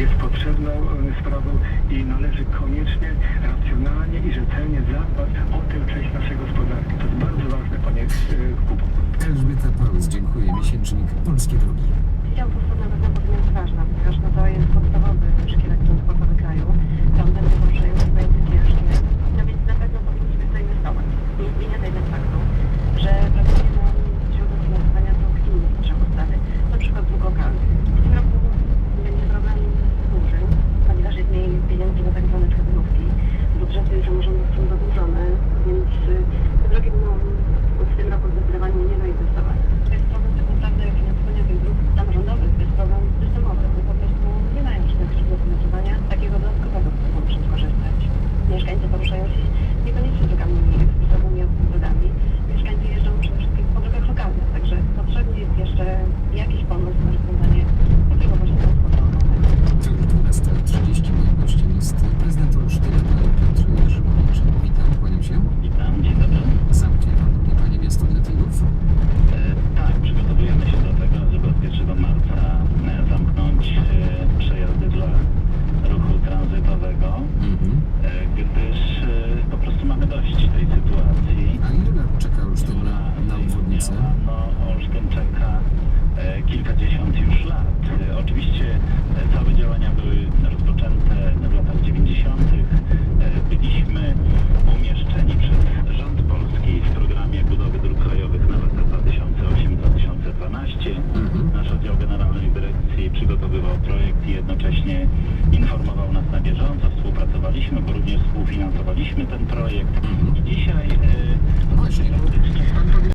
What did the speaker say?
jest potrzebną e, sprawą i należy koniecznie, racjonalnie i rzetelnie zadbać o tę część naszej gospodarki. To jest bardzo ważne, panie e, Kubo. Elżbieta Paus, dziękuję. Miesięcznik Polskie Drogi. Chciałam po prostu nawet na pewno jest ważna, ponieważ no to jest podstawowy szkielet transportowy kraju. Tam ten wyruszają będzie ciężkie. No więc na pewno powinniśmy tutaj inwestować. prędkości, niekoniecznie drogami ekspresowymi autostradami. Mieszkańcy jeżdżą przede wszystkim po drogach lokalnych, także potrzebny jest jeszcze jakiś pomysł na rozwiązanie i jednocześnie informował nas na bieżąco, współpracowaliśmy, bo również współfinansowaliśmy ten projekt. I dzisiaj e, praktycznie